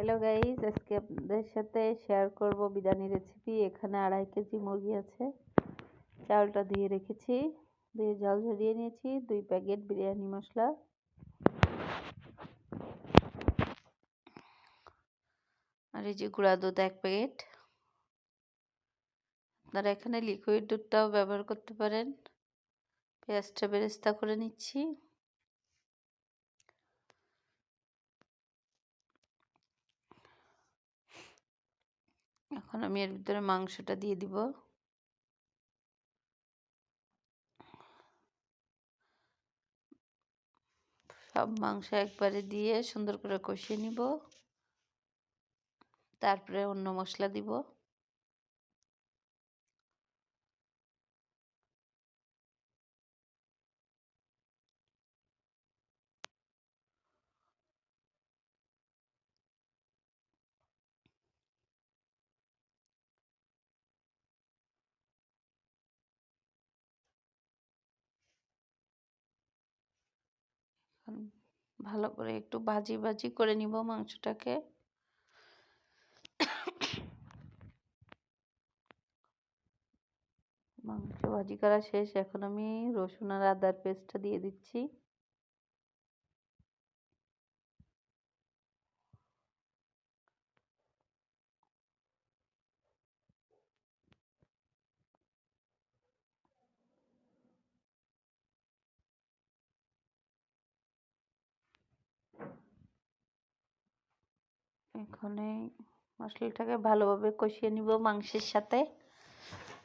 Hello guys আজকে আপনাদের সাথে শেয়ার করব বিরিয়ানি রেসিপি এখানে আড়াই কেজি মুরগি আছে। চালটা দিয়ে রেখেছি। দিয়ে জল ঝরিয়ে নিয়েছি। দুই প্যাকেট বিরিয়ানি মশলা। আর এই যে গুঁড়া দুধ এক প্যাকেট। আপনারা এখানে লিকুইড দুধটাও ব্যবহার করতে পারেন। পেঁয়াজটা বেরেস্তা করে নিচ্ছি। এখন আমি এর ভিতরে মাংসটা দিয়ে দিব। সব মাংস একবারে দিয়ে সুন্দর করে কষিয়ে নিব। তারপরে অন্য মশলা দিব। ভালো করে একটু ভাজি ভাজি করে নিব মাংসটাকে। মাংস ভাজি করা শেষ। এখন আমি রসুন আর আদার পেস্টটা দিয়ে দিচ্ছি। এখানে মশলাটাকে ভালোভাবে কষিয়ে নিব মাংসের সাথে।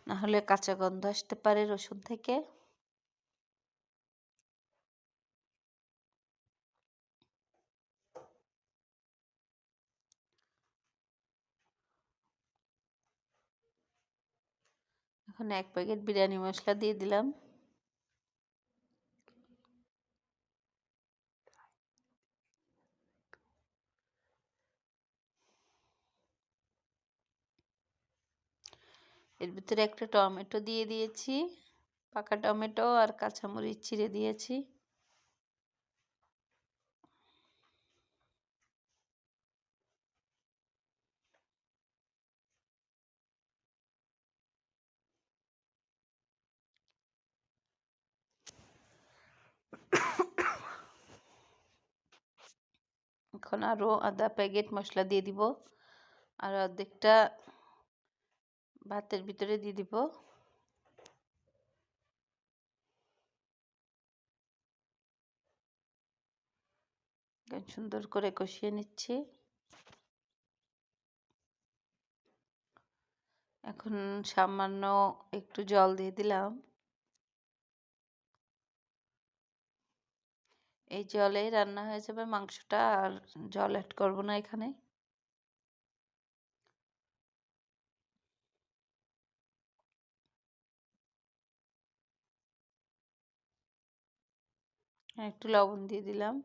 নাহলে কাঁচা গন্ধ আসতে পারে রসুন থেকে। এক প্যাকেট বিরিয়ানি মশলা দিয়ে দিলাম। এর ভিতরে একটা টমেটো দিয়ে দিয়েছি, পাকা টমেটো আর কাঁচামরিচ চিড়ে দিয়েছি। এখন আরও আধা প্যাকেট মশলা দিয়ে দিব। আর অর্ধেকটা ভাতের ভিতরে দিয়ে দিব। সুন্দর করে কষিয়ে নিচ্ছি। এখন সামান্য একটু জল দিয়ে দিলাম। এই জলেই রান্না হয়ে যাবে মাংসটা, আর জল অ্যাড করব না এখানে। একটু লবণ দিয়ে দিলাম।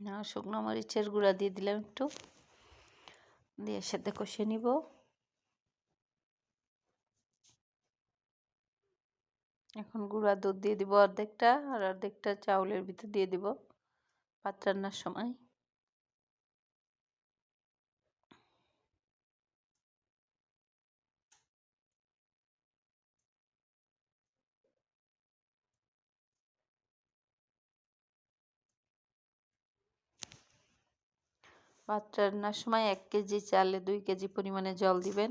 না, শুকনো মরিচের গুঁড়া দিয়ে দিলাম একটু। দিয়ে সাথে কষিয়ে নিব। এখন গুঁড়া দুধ দিয়ে দিব অর্ধেকটা আর অর্ধেকটা চাউলের ভিতর দিয়ে দিব ভাত রান্নার সময়। ভাত রান্নার সময় এক কেজি চালে দুই কেজি পরিমাণে জল দিবেন।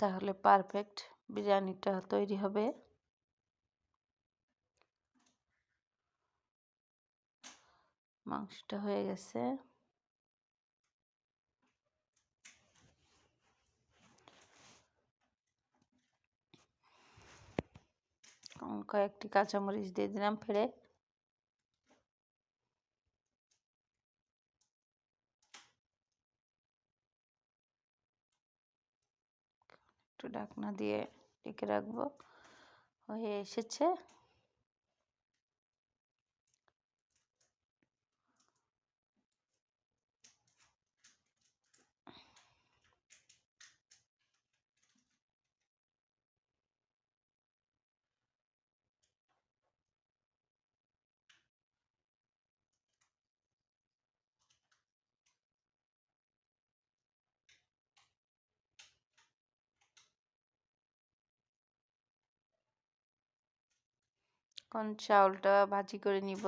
তাহলে পারফেক্ট বিরিয়ানিটা তৈরি হবে। মাংসটা হয়ে গেছে। কয়েকটি কাঁচামরিচ দিয়ে দিলাম ফেরে একটু ঢাকনা দিয়ে ঢেকে রাখব। হয়ে এসেছে। এখন চাউলটা ভাজি করে নিব।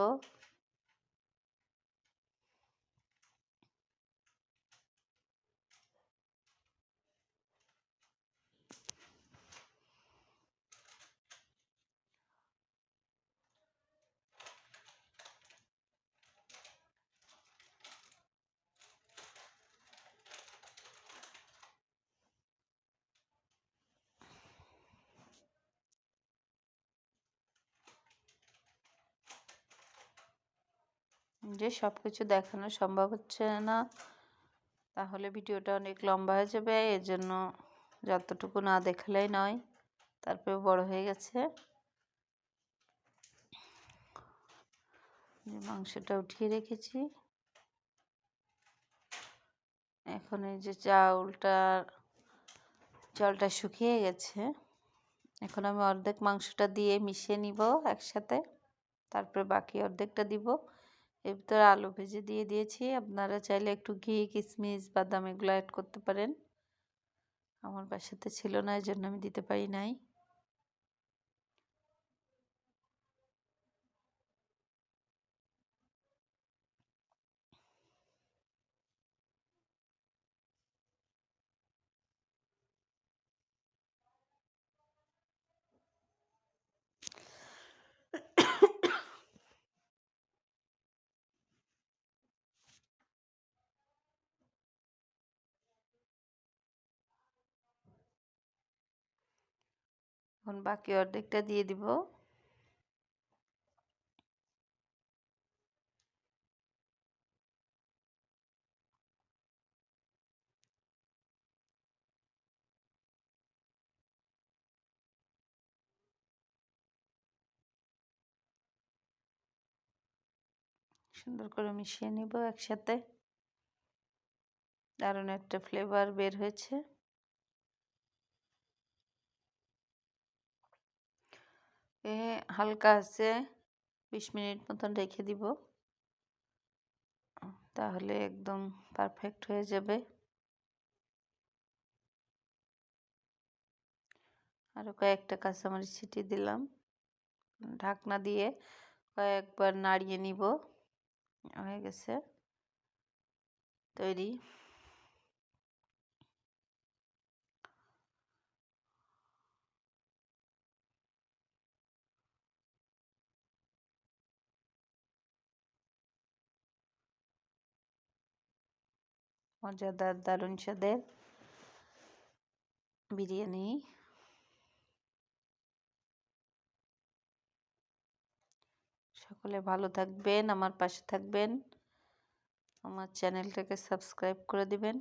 যে সব কিছু দেখানো সম্ভব হচ্ছে না, তাহলে ভিডিওটা অনেক লম্বা হয়ে যাবে। এর জন্য যতটুকু না দেখালেই নয় তারপরে বড় হয়ে গেছে। মাংসটা উঠিয়ে রেখেছি। এখন এই যে চাউলটা জলটা শুকিয়ে গেছে। এখন আমি অর্ধেক মাংসটা দিয়ে মিশিয়ে নিব একসাথে, তারপরে বাকি অর্ধেকটা দিব। এর ভিতরে আলু ভেজে দিয়ে দিয়েছি। আপনারা চাইলে একটু ঘি কিশমিশ বাদাম এগুলো অ্যাড করতে পারেন। আমার বাসাতে ছিল না এই জন্য আমি দিতে পারি নাই। এখন বাকি অর্ধেকটা দিয়ে দিব। সুন্দর করে মিশিয়ে নিব একসাথে। দারুণ একটা ফ্লেভার বের হয়েছে। এ হালকা আছে, বিশ মিনিট মতন রেখে দিব। তাহলে একদম পারফেক্ট হয়ে যাবে। আরও কয়েকটা কাঁচামরিচ ছিটিয়ে দিলাম। ঢাকনা দিয়ে কয়েকবার নাড়িয়ে নিব। হয়ে গেছে। তৈরি। মজাদার দারুণ স্বাদের বিরিয়ানি সকলে ভালো থাকবেন, আমার পাশে থাকবেন। আমার চ্যানেলটাকে সাবস্ক্রাইব করে দিবেন।